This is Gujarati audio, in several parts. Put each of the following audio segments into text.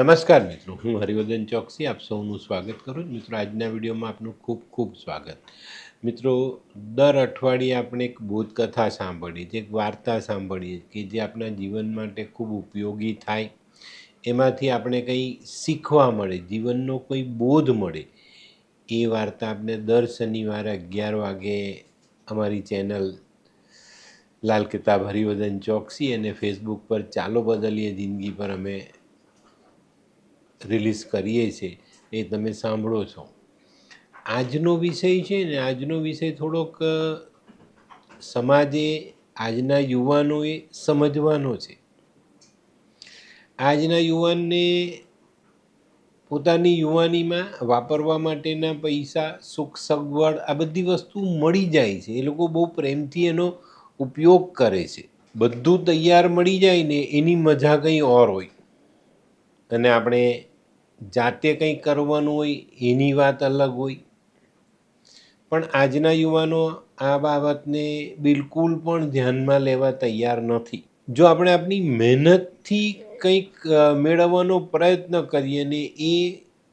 નમસ્કાર મિત્રો, હું હરિવર્ધન ચોકસી, આપ સૌનું સ્વાગત કરું છું. મિત્રો, આજના વિડીયોમાં આપનું ખૂબ ખૂબ સ્વાગત. મિત્રો, દર અઠવાડિયે આપણે એક બોધકથા સાંભળીએ છીએ, એક વાર્તા સાંભળીએ કે જે આપણા જીવન માટે ખૂબ ઉપયોગી થાય. એમાંથી આપણે કંઈ શીખવા મળે, જીવનનો કોઈ બોધ મળે. એ વાર્તા આપણે દર શનિવારે અગિયાર વાગે અમારી ચેનલ લાલ કિતાબ હરિવર્ધન ચોકસી અને ફેસબુક પર ચાલો બદલીએ. જિંદગી પર અમે રિલીઝ કરીએ છીએ એ તમે સાંભળો છો. આજનો વિષય છે ને, આજનો વિષય થોડોક સમાજે આજના યુવાનોએ સમજવાનો છે. આજના યુવાનને પોતાની યુવાનીમાં વાપરવા માટેના પૈસા, સુખ, સગવડ, આ બધી વસ્તુ મળી જાય છે. એ લોકો બહુ પ્રેમથી એનો ઉપયોગ કરે છે. બધું તૈયાર મળી જાય ને, એની મજા કંઈ ઓર હોય. અને આપણે જાતે કંઈ કરવાનું હોય, એની વાત અલગ હોય. પણ આજના યુવાનો આ બાબતને બિલકુલ પણ ધ્યાનમાં લેવા તૈયાર નથી. જો આપણે આપણી મહેનતથી કંઈક મેળવવાનો પ્રયત્ન કરીએ ને એ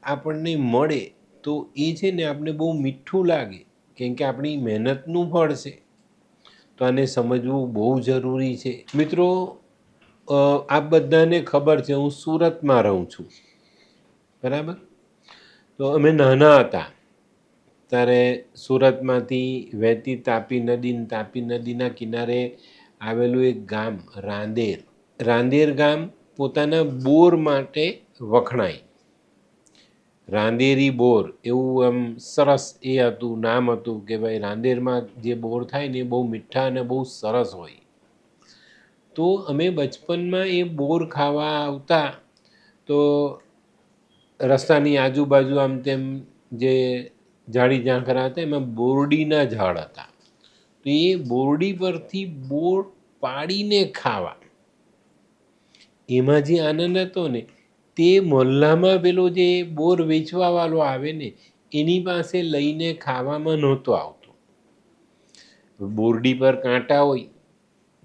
આપણને મળે, તો એ છે ને આપણે બહુ મીઠું લાગે. કેમ કે આપણી મહેનતનું ફળ છે. તો આને સમજવું બહુ જરૂરી છે. મિત્રો આપ બધાને ખબર છે, હું સુરતમાં રહું છું. બરાબર? તો અમે નાના હતા. ત્યારે સુરતમાંથી વહેતી તાપી નદી તાપી નદીના કિનારે આવેલું એક ગામ, રાંદેર. રાંદેર ગામ પોતાના બોર માટે વખણાય. રાંદેરી બોર, એવું આમ સરસ એ હતું, નામ હતું કે ભાઈ રાંદેરમાં જે બોર થાય ને એ બહુ મીઠા અને બહુ સરસ હોય. તો અમે બચપનમાં એ બોર ખાવા આવતા તો રસ્તાની આજુબાજુ આમ તેમ જે ઝાડી ઝાંખરા હતા, એમાં બોરડીના ઝાડ હતા. તો એ બોરડી પરથી બોર પાડીને ખાવા. એમાં જે આનંદ હતો ને, તે મોહલ્લામાં પેલો જે બોર વેચવાવાળો આવે ને, એની પાસે લઈને ખાવામાં નહોતો આવતો. બોરડી પર કાંટા હોય,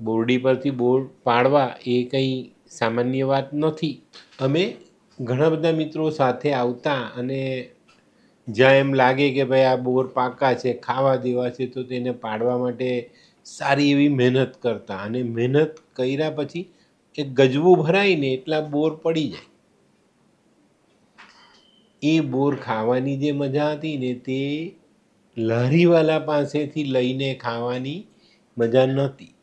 બોરડી પરથી બોર પાડવા એ કંઈ સામાન્ય વાત નથી. અમે ઘણા બધા મિત્રો સાથે આવતા અને જ્યાં એમ લાગે કે ભાઈ આ બોર પાકા છે, ખાવા દેવા છે, તો તેને પાડવા માટે સારી એવી મહેનત કરતા. અને મહેનત કર્યા પછી એક ગજવું ભરાય ને એટલા બોર પડી જાય. એ બોર ખાવાની જે મજા હતી ને તે લારીવાલા પાસેથી લઈને ખાવાની મજા નહોતી.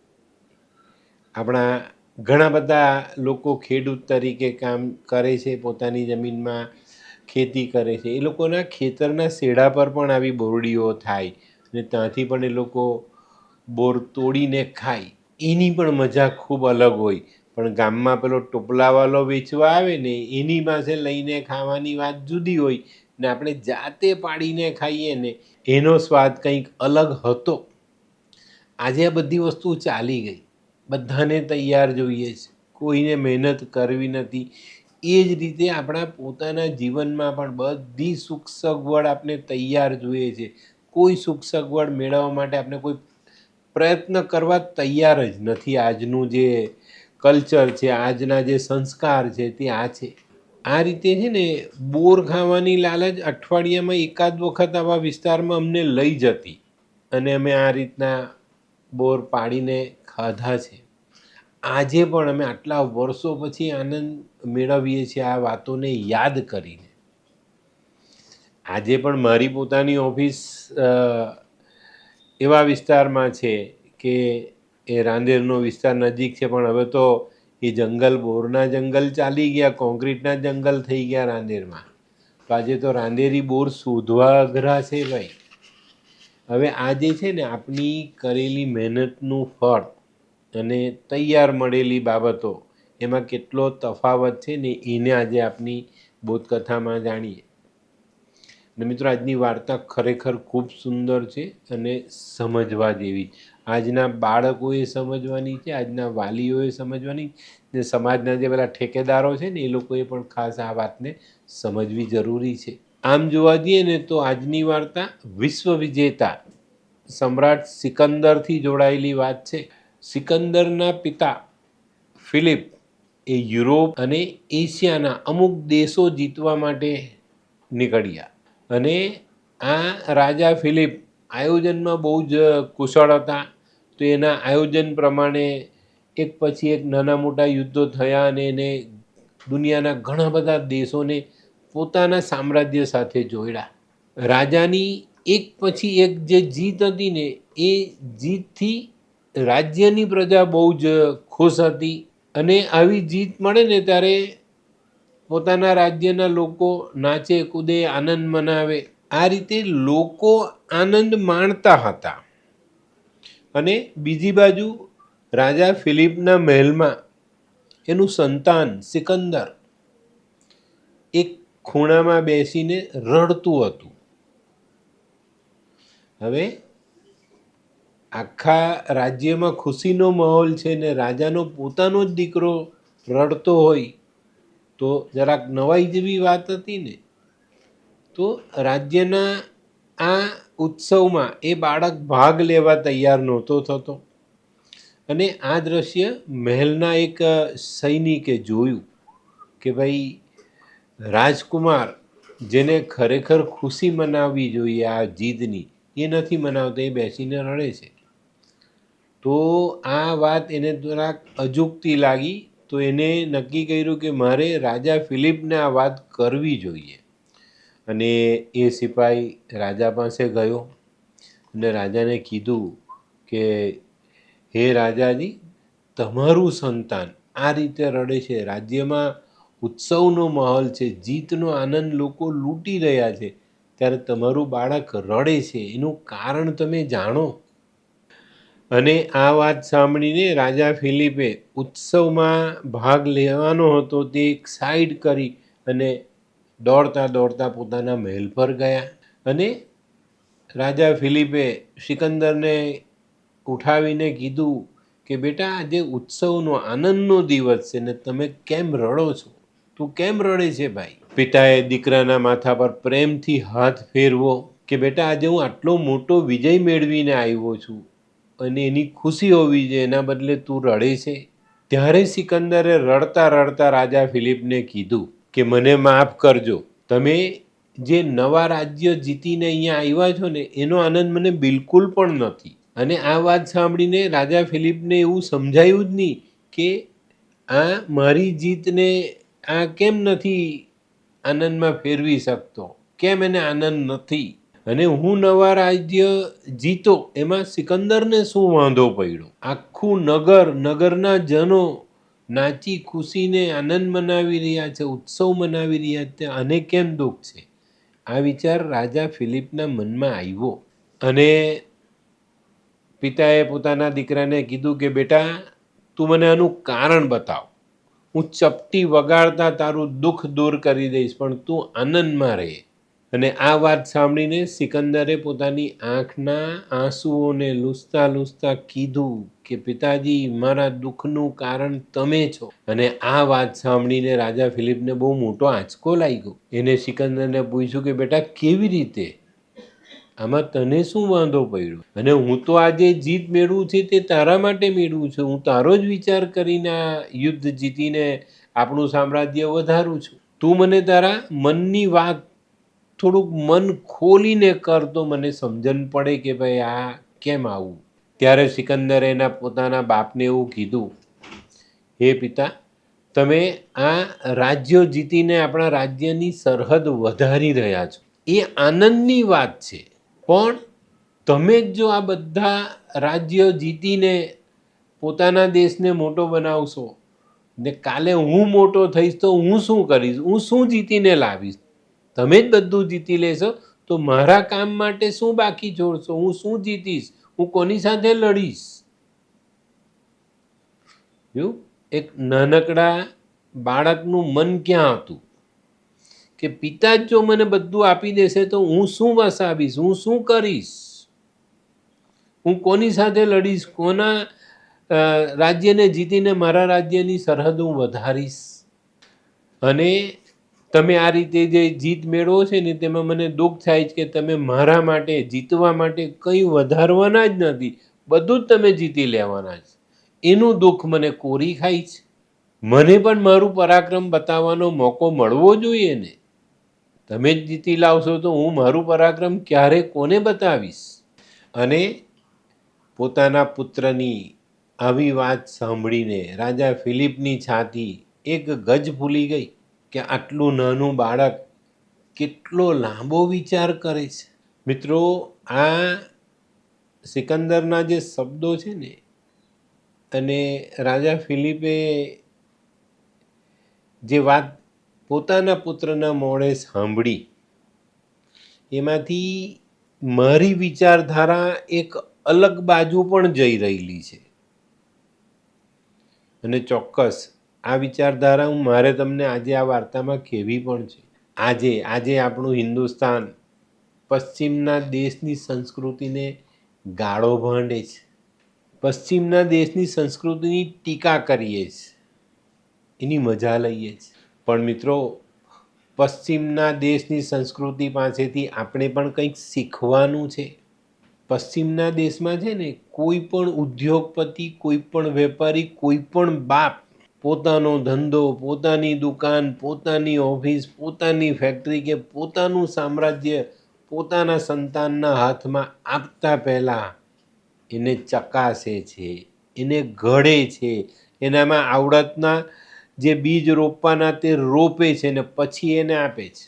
આપણા ઘણા બધા લોકો ખેડૂત તરીકે કામ કરે છે, પોતાની જમીનમાં ખેતી કરે છે. એ લોકોના ખેતરના શેડા પર પણ આવી બોરડીઓ થાય અને ત્યાંથી પણ એ લોકો બોર તોડીને ખાય. એની પણ મજા ખૂબ અલગ હોય. પણ ગામમાં પેલો ટોપલાવાલો વેચવા આવે ને, એની પાસે લઈને ખાવાની વાત જુદી હોય ને આપણે જાતે પાડીને ખાઈએ ને, એનો સ્વાદ કંઈક અલગ હતો. આજે આ બધી વસ્તુ ચાલી ગઈ. બધાને તૈયાર જોઈએ છે. કોઈને મહેનત કરવી નથી. એ જ રીતે આપણા પોતાના જીવનમાં પણ બધી સુખ સગવડ આપણે તૈયાર જોઈએ છે. કોઈ સુખ સગવડ મેળવવા માટે આપણે કોઈ પ્રયત્ન કરવા તૈયાર જ નથી. આજનું જે કલ્ચર છે, આજના જે સંસ્કાર છે તે આ છે. આ રીતે છે ને બોર ખાવાની લાલચ અઠવાડિયામાં એકાદ વખત આવા વિસ્તારમાં અમને લઈ જતી. અને અમે આ રીતના બોર પાડીને ખાધા છે. આજે પણ અમે આટલા વર્ષો પછી આનંદ મેળવીએ છીએ આ વાતોને યાદ કરીને. આજે પણ મારી પોતાની ઓફિસ એવા વિસ્તારમાં છે કે એ રાંદેરનો વિસ્તાર નજીક છે, પણ હવે તો એ જંગલ, બોરના જંગલ ચાલી ગયા કોન્ક્રીટના જંગલ થઈ ગયા રાંદેરમાં. તો આજે તો રાંદેરી બોર શોધવા અઘરા છે ભાઈ. હવે આ જે છે ને, આપણી કરેલી મહેનતનું ફળ અને તૈયાર મળેલી બાબતો, એમાં કેટલો તફાવત છે ને, એને આજે આપની બોધકથામાં જાણીએ. અને મિત્રો, આજની વાર્તા ખરેખર ખૂબ સુંદર છે અને સમજવા જેવી. આજના બાળકોએ સમજવાની છે, આજના વાલીઓએ સમજવાની ને સમાજના જે પેલા ઠેકેદારો છે ને, એ લોકોએ પણ ખાસ આ વાતને સમજવી જરૂરી છે. આમ જોવા જઈએ ને તો આજની વાર્તા વિશ્વ વિજેતા સમ્રાટ સિકંદરથી જોડાયેલી વાત છે. સિકંદરના પિતા ફિલિપ એ યુરોપ અને એશિયાના અમુક દેશો જીતવા માટે નીકળ્યા. અને આ રાજા ફિલિપ આયોજનમાં બહુ જ કુશળ હતા. તો એના આયોજન પ્રમાણે એક પછી એક નાના મોટા યુદ્ધો થયા અને એને દુનિયાના ઘણા બધા દેશોને પોતાના સામ્રાજ્ય સાથે જોડ્યા. રાજાની એક પછી એક જે જીત હતી ને, એ જીતથી રાજ્યની પ્રજા બહુ જ ખુશ હતી અને આવી જીત મળે ને ત્યારે પોતાના રાજ્યના લોકો નાચે, કૂદે, આનંદ મનાવે. આ રીતે લોકો આનંદ માણતા હતા. અને બીજી બાજુ રાજા ફિલિપના મહેલમાં એનું સંતાન સિકંદર, એક ખૂણામાં બેસીને રડતું હતું. હવે આખા રાજ્યમાં ખુશીનો માહોલ છે ને રાજાનો પોતાનો જ દીકરો રડતો હોય, તો જરાક નવાઈ જેવી વાત હતી ને, તો રાજ્યના આ ઉત્સવમાં એ બાળક ભાગ લેવા તૈયાર નહોતો થતો. અને આ દ્રશ્ય મહેલના એક સૈનિકે જોયું કે ભાઈ રાજકુમાર જેને ખરેખર ખુશી મનાવવી જોઈએ આ જીદની એ નથી મનાવતો, એ બેસીને રડે છે. તો આ વાત એને જરાક અજુકતી લાગી, તો એને નક્કી કર્યું કે મારે રાજા ફિલિપને આ વાત કરવી જોઈએ. અને એ સિપાઈ રાજા પાસે ગયો અને રાજાને કીધું કે, હે રાજાજી, તમારું સંતાન આ રીતે રડે છે. રાજ્યમાં ઉત્સવનો માહોલ છે, જીતનો આનંદ લોકો લૂંટી રહ્યા છે, ત્યારે તમારું બાળક રડે છે, એનું કારણ તમે જાણો? અને આ વાત સાંભળીને રાજા ફિલિપે ઉત્સવમાં ભાગ લેવાનો હતો તે એક સાઈડ કરી અને દોડતા દોડતા પોતાના મહેલ પર ગયા અને રાજા ફિલિપે સિકંદરને ઉઠાવીને કીધું કે, બેટા, આજે ઉત્સવનો આનંદનો દિવસ છે ને તમે કેમ રડો છો? તું કેમ રડે છે ભાઈ? પિતાએ દીકરાના માથા પર પ્રેમથી હાથ ફેરવો કે બેટા આજે હું આટલો મોટો વિજય મેળવીને આવ્યો છું અને એની ખુશી હોવી જોઈએ, એના બદલે તું રડે છે? ત્યારે સિકંદરે રડતા રડતા રાજા ફિલિપને કીધું કે મને માફ કરજો. તમે જે નવા રાજ્ય જીતીને અહીંયા આવ્યા છો ને, એનો આનંદ મને બિલકુલ પણ નથી. અને આ વાત સાંભળીને રાજા ફિલિપને એવું સમજાયું જ નહીં કે આ મારી જીતને આ કેમ નથી આનંદમાં ફેરવી શકતો? કેમ એને આનંદ નથી? અને હું નવા રાજ્ય જીતો, એમાં સિકંદરને શું વાંધો પડ્યો? આખું નગર, નગરના જનો નાચી ખુશીને આનંદ મનાવી રહ્યા છે, ઉત્સવ મનાવી રહ્યા છે આને કેમ દુઃખ છે? આ વિચાર રાજા ફિલિપના મનમાં આવ્યો. અને પિતાએ પોતાના દીકરાને કીધું કે, બેટા, તું મને આનું કારણ બતાવ. હું ચપટી વગાડતા તારું દુઃખ દૂર કરી દઈશ, પણ તું આનંદમાં રહે. અને આ વાત સાંભળીને સિકંદરે પોતાની આંખના આંસુઓને લૂસતા લૂસતા કીધું કે, પિતાજી, મારા દુઃખનું કારણ તમે છો. અને આ વાત સાંભળીને રાજા ફિલિપને બહુ મોટો આંચકો લાગ્યો. એને સિકંદરને પૂછ્યું કે, બેટા, કેવી રીતે આમાં તને શું વાંધો પડ્યો? અને હું તો આજે જીત મેળવું છે તે તારા માટે મેળવું છું. હું તારો જ વિચાર કરીને આ યુદ્ધ જીતીને આપણું સામ્રાજ્ય વધારું છું. તું મને તારા મનની વાત થોડુંક મન ખોલીને કર તો મને સમજણ પડે કે ભાઈ આ કેમ આવું? ત્યારે સિકંદરે એના પોતાના બાપને એવું કીધું, હે પિતા, તમે આ રાજ્યો જીતીને આપણા રાજ્યની સરહદ વધારી રહ્યા છો. એ આનંદની વાત છે. પણ તમે જ જો આ બધા રાજ્યો જીતીને પોતાના દેશને મોટો બનાવશો, ને કાલે હું મોટો થઈશ તો હું શું કરીશ? હું શું જીતીને લાવીશ? તમે જ બધું જીતી લેશો, તો મારા કામ માટે શું બાકી છોડશો? હું શું જીતીશ? હું કોની સાથે લડીશ? એક નાનકડા બાળકનું મન ક્યાં હતું? કે પિતા જ જો મને બધું આપી દેશે તો હું શું વસાવીશ? હું શું કરીશ? હું કોની સાથે લડીશ? કોના રાજ્યને જીતીને મારા રાજ્યની સરહદ હું વધારીશ? અને તમે આ રીતે જે જીત મેળવો છે ને, તેમાં મને દુઃખ થાય છે કે તમે મારા માટે, જીતવા માટે કંઈ વધારવાના જ નથી. બધું જ તમે જીતી લેવાના છે. એનું દુઃખ મને કોરી ખાય છે. મને પણ મારું પરાક્રમ બતાવવાનો મોકો મળવો જોઈએ ને. તમે જ જીતી લાવશો તો હું મારું પરાક્રમ ક્યારે કોને બતાવીશ? અને પોતાના પુત્રની આવી વાત સાંભળીને રાજા ફિલિપની છાતી એક ગજ ભૂલી ગઈ કે આટલું નાનું બાળક કેટલો લાંબો વિચાર કરે છે. મિત્રો, આ સિકંદરના જે શબ્દો છે ને, અને રાજા ફિલિપે જે વાત પોતાના પુત્રના મોડે સાંભળી. એમાંથી મારી વિચારધારા એક અલગ બાજુ પણ જઈ રહેલી છે. અને ચોક્કસ આ વિચારધારા હું મારે તમને આજે આ વાર્તામાં કહેવી પણ છે. આજે આજે આપણું હિન્દુસ્તાન પશ્ચિમના દેશની સંસ્કૃતિને ગાળો ભાંડે છે. પશ્ચિમના દેશની સંસ્કૃતિની ટીકા કરીએ છીએ એની મજા લઈએ છીએ પણ મિત્રો, પશ્ચિમના દેશની સંસ્કૃતિ પાસેથી આપણે પણ કંઈક શીખવાનું છે. પશ્ચિમના દેશમાં છે ને, કોઈ પણ ઉદ્યોગપતિ, કોઈ પણ વેપારી, કોઈ પણ બાપ પોતાનો ધંધો, પોતાની દુકાન, પોતાની ઓફિસ, પોતાની ફેક્ટરી કે પોતાનું સામ્રાજ્ય પોતાના સંતાનના હાથમાં આપતા પહેલાં એને ચકાસે છે, એને ઘડે છે. એનામાં આવડતના જે બીજ રોપવાના તે રોપે છે ને પછી એને આપે છે.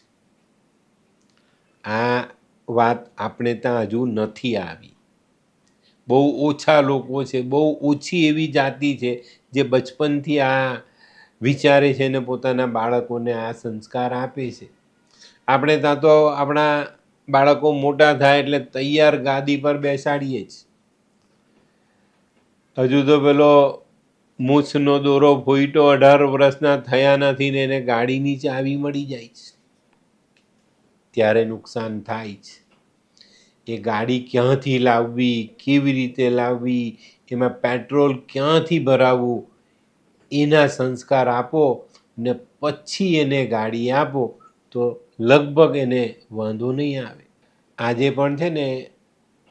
આ વાત આપણે ત્યાં હજુ નથી આવી. બહુ ઓછા લોકો છે, બહુ ઓછી એવી જાતિ છે જે બચપનથી આ વિચારે છે ને પોતાના બાળકોને આ સંસ્કાર આપે છે. આપણે ત્યાં તો આપણા બાળકો મોટા થાય એટલે તૈયાર ગાદી પર બેસાડીએ જ. હજુ તો પેલો મૂછનો દોરો ફૂઈટો અઢાર વર્ષના થયા નથી ને એને ગાડીની ચાવી મળી જાય છે. ત્યારે નુકસાન થાય છે. એ ગાડી ક્યાંથી લાવવી, કેવી રીતે લાવવી, એમાં પેટ્રોલ ક્યાંથી ભરાવવું એના સંસ્કાર આપો ને પછી એને ગાડી આપો તો લગભગ એને વાંધો નહીં આવે. આજે પણ છે ને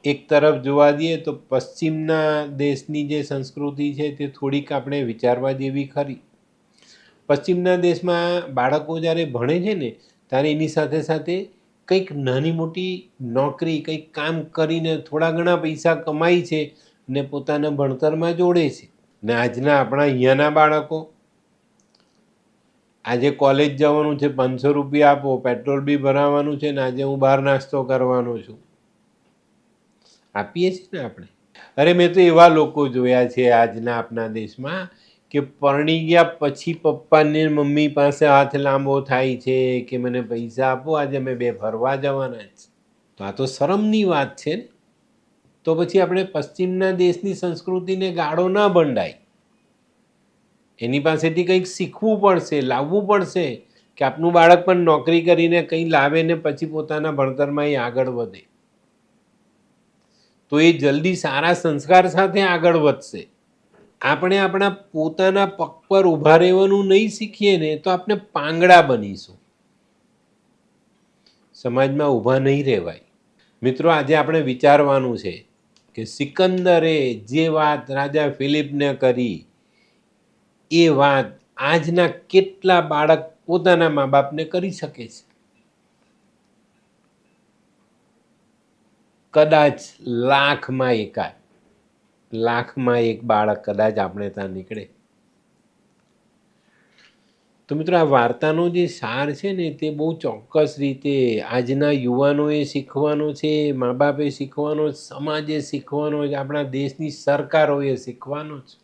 એક તરફ જોવા દઈએ તો પશ્ચિમના દેશની જે સંસ્કૃતિ છે તે થોડીક આપણે વિચારવા જેવી ખરી. પશ્ચિમના દેશમાં બાળકો જ્યારે ભણે છે ને, ત્યારે એની સાથે સાથે કંઈક નાની મોટી નોકરી, કંઈક કામ કરીને થોડા ઘણા પૈસા કમાય છે ને પોતાના ભણતરમાં જોડે છે. ને આજના આપણા અહીંયાના બાળકો, આજે કોલેજ જવાનું છે, પાંચસો રૂપિયા આપો, પેટ્રોલ બી ભરાવાનું છે ને આજે હું બહાર નાસ્તો કરવાનો છું. આપીએ છીએ ને આપણે? અરે, મેં તો એવા લોકો જોયા છે આજના આપણા દેશમાં કે પરણી ગયા પછી પપ્પાને મમ્મી પાસે હાથ લાંબો થાય છે કે મને પૈસા આપો, આજે અમે બે ફરવા જવાના છે. તો આ તો શરમની વાત છે ને? તો પછી આપણે પશ્ચિમના દેશની સંસ્કૃતિને ગાળો ના બંડાય. એની પાસેથી કંઈક શીખવું પડશે, લાવવું પડશે કે આપનું બાળક પણ નોકરી કરીને કંઈ લાવે ને પછી પોતાના ભણતરમાં એ આગળ વધે. તો એ જલ્દી સારા સંસ્કાર સાથે આગળ વધશે. આપણે આપણા પોતાના પગ પર ઊભા રહેવાનું નહીં શીખીએ ને તો આપણે પાંગડા બનીશું. સમાજમાં ઊભા નહીં રહેવાય. મિત્રો, આજે આપણે વિચારવાનું છે કે સિકંદરે જે વાત રાજા ફિલિપને કરી, એ વાત આજના કેટલા બાળક પોતાના મા બાપને કરી શકે છે? કદાચ લાખમાં એકાદ. લાખમાં એક બાળક કદાચ આપણે ત્યાં નીકળે. તો મિત્રો આ વાર્તાનો જે સાર છે ને તે બહુ ચોક્કસ રીતે આજના યુવાનોએ શીખવાનો છે મા બાપે શીખવાનો, સમાજે શીખવાનો છે આપણા દેશની સરકારોએ શીખવાનો છે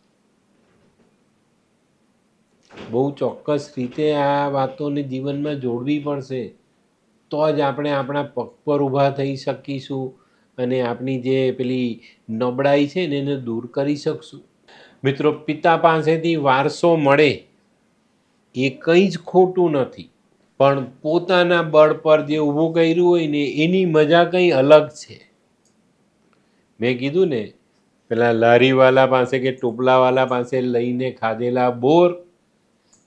બહુ ચોક્કસ રીતે આ વાતોને જીવનમાં જોડવી પડશે. તો જ આપણે આપણા પગ પર ઊભા થઈ શકીશું. અને આપણી જે પેલી નબળાઈ છે ને એને દૂર કરી શકશું. મિત્રો, પિતા પાસેથી વારસો મળે એ કંઈ જ ખોટું નથી. પણ પોતાના બળ પર જે ઊભું કર્યું હોય ને એની મજા કંઈ અલગ છે. મેં કીધું ને, પેલા લારીવાલા પાસે કે ટોપલાવાલા પાસે લઈને ખાધેલા બોર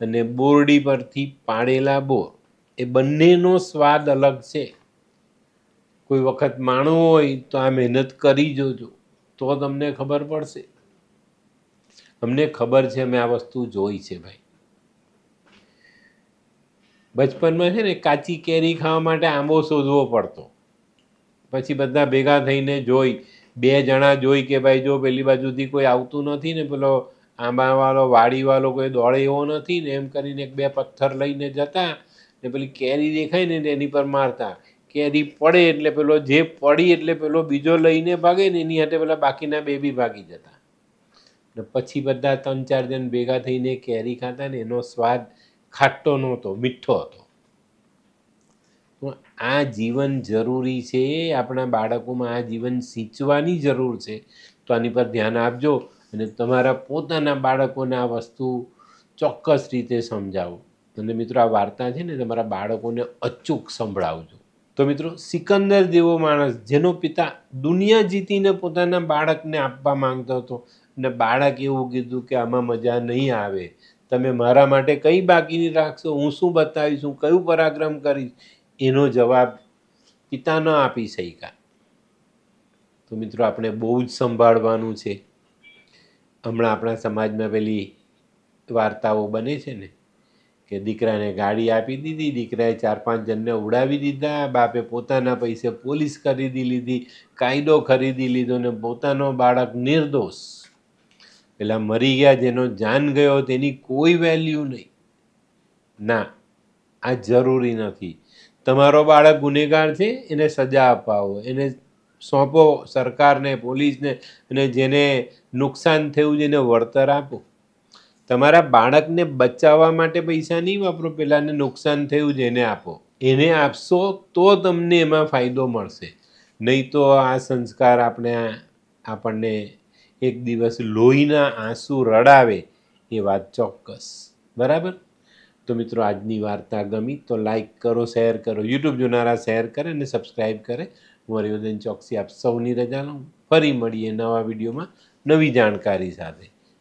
અને બોરડી પરથી પાડેલા બોર, એ બંનેનો સ્વાદ અલગ છે. કોઈ વખત માણવું હોય તો આ મહેનત કરી જોજો, તો તમને ખબર પડશે. અમને ખબર છે મેં આ વસ્તુ જોઈ છે ભાઈ. બચપનમાં છે ને કાચી કેરી ખાવા માટે આંબો શોધવો પડતો. પછી બધા ભેગા થઈને જોઈ, બે જણા જોઈ કે ભાઈ જો પેલી બાજુથી કોઈ આવતું નથી ને પેલો આંબાવાળો, વાડીવાળો કોઈ દોડે એવો નથી ને એમ કરીને એક બે પથ્થર લઈને જતા ને પેલી કેરી દેખાય ને એની પર મારતા. કેરી પડે એટલે પેલો, જે પડી એટલે પેલો બીજો લઈને ભાગે ને એની હાથે પેલા બાકીના બે બી ભાગી જતા. ને પછી બધા ત્રણ ચાર જણ ભેગા થઈને કેરી ખાતા ને એનો સ્વાદ ખાટો નહોતો, મીઠો હતો. તો આ જીવન જરૂરી છે, આપણા બાળકોમાં આ જીવન સિંચવાની જરૂર છે. તો આની પર ધ્યાન આપજો અને તમારા પોતાના બાળકોને આ વસ્તુ ચોક્કસ રીતે સમજાવો. અને મિત્રો, આ વાર્તા છે ને તમારા બાળકોને અચૂક સંભળાવજો. તો મિત્રો, સિકંદર જેવો માણસ જેનો પિતા દુનિયા જીતીને પોતાના બાળકને આપવા માંગતો હતો અને બાળક એવું કીધું કે આમાં મજા નહીં આવે. તમે મારા માટે કઈ બાકીની રાખશો? હું શું બતાવીશ? હું કયું પરાક્રમ કરીશ? એનો જવાબ પિતા ન આપી શક્યા. તો મિત્રો, આપણે બહુ જ સંભાળવાનું છે. હમણાં આપણા સમાજમાં પેલી વાર્તાઓ બને છે ને કે દીકરાને ગાડી આપી દીધી, દીકરાએ ચાર પાંચ જણને ઉડાવી દીધા, બાપે પોતાના પૈસે પોલીસ ખરીદી લીધી, કાયદો ખરીદી લીધો ને પોતાનો બાળક નિર્દોષ. પેલા મરી ગયા, જેનો જાન ગયો, તેની કોઈ વેલ્યુ નહીં. ના, આ જરૂરી નથી. તમારો બાળક ગુનેગાર છે, એને સજા અપાવો. એને સોંપો સરકારને, પોલીસને, અને જેને નુકસાન થયું એને વળતર આપો. તમારા બાળકને બચાવવા માટે પૈસા નહીં વાપરો, પેલાને નુકસાન થયું છે, એને આપો. એને આપશો તો તમને એમાં ફાયદો મળશે. નહીં તો આ સંસ્કાર આપણે આપણને એક દિવસ લોહીના આંસુ રડાવે એ વાત ચોક્કસ. બરાબર? તો મિત્રો, આજની વાર્તા ગમી તો લાઈક કરો, શેર કરો. યુટ્યુબ જોનારા શેર કરે અને સબસ્ક્રાઈબ કરે. હું હરિવર્ધન ચોકસી આપ સૌની રજા લઉં. ફરી મળીએ નવા વિડીયોમાં નવી જાણકારી સાથે.